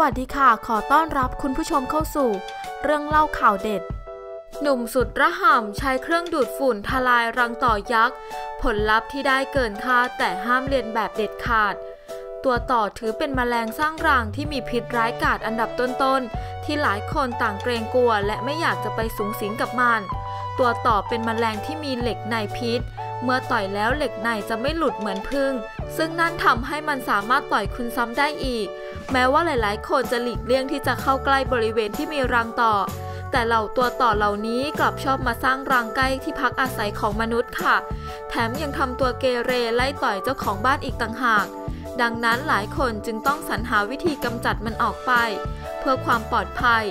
วัสดีค่ะ ขอต้อนรับคุณผู้ชมเข้าสู่ เรื่องเล่าข่าวเด็ด หนุ่มสุดระห่ำใช้เครื่องดูดฝุ่นทลายรังต่อยักษ์ ผลลัพธ์ที่ได้เกินคาดแต่ห้ามเรียนแบบเด็ดขาด ตัวต่อถือเป็นแมลงสร้างรังที่มีพิษร้ายกาจอันดับต้นๆ ที่หลายคนต่างเกรงกลัว และไม่อยากจะไปสูงสิงกับมัน ตัวต่อเป็นแมลงที่มีเหล็กในพิษ เมื่อต่อยแล้วเหล็กในจะไม่หลุดเหมือนพึ่ง ซึ่งนั่นทำให้มันสามารถต่อยคุณซ้ำได้อีก แม้ว่าหลายๆ คนจะหลีกเลี่ยงที่จะเข้าใกล้บริเวณที่มีรังต่อ แต่เหล่าตัวต่อเหล่านี้กลับชอบมาสร้างรังใกล้ที่พักอาศัยของมนุษย์ค่ะ แถมยังทำตัวเกเรไล่ต่อยเจ้าของบ้านอีกต่างหาก ดังนั้นหลายคนจึงต้องสรรหาวิธีกำจัดมันออกไป เพื่อความปลอดภัย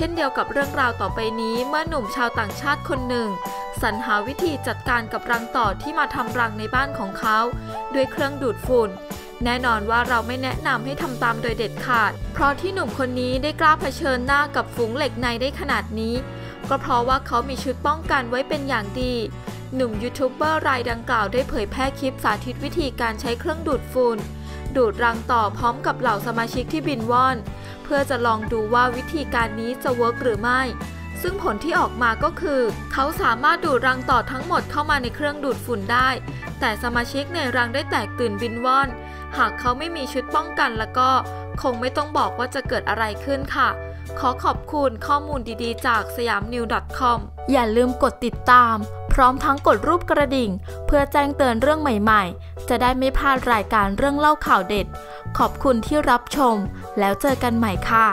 เช่นเดียวกับเรื่องราวต่อไปนี้เมื่อหนุ่มชาวต่างชาติคนหนึ่ง สรรหาวิธีจัดการกับรังต่อที่มาทำรังในบ้านของเขา ด้วยเครื่องดูดฝุ่น แน่นอนว่าเราไม่แนะนำให้ทำตามโดยเด็ดขาด เพราะที่หนุ่มคนนี้ได้กล้าเผชิญหน้ากับฝูงเหล็กในได้ขนาดนี้ ก็เพราะว่าเขามีชุดป้องกันไว้เป็นอย่างดีหนุ่มยูทูบเบอร์รายดังกล่าวได้เผยแพร่คลิปสาธิตวิธีการใช้เครื่องดูดฝุ่น ดูดรังต่อพร้อมกับเหล่าสมาชิกที่บินว่อน พื่อจะลองดูว่าวิธีการนี้จะเวิร์กหรือไม่ ซึ่งผลที่ออกมาก็คือ เขาสามารถดูดรังต่อทั้งหมดเข้ามาในเครื่องดูดฝุ่นได้ แต่สมาชิกในรังได้แตกตื่นบินว่อน หากเขาไม่มีชุดป้องกันแล้วก็ คงไม่ต้องบอกว่าจะเกิดอะไรขึ้นค่ะ ขอขอบคุณข้อมูลดีๆ จากสยามนิว .com อย่าลืมกดติดตามพร้อมทั้งกดรูปกระดิ่ง เพื่อแจ้งเตือนเรื่องใหม่ๆ จะได้ไม่พลาดรายการเรื่องเล่าข่าวเด็ด ขอบคุณที่รับชม แล้วเจอกันใหม่ค่ะ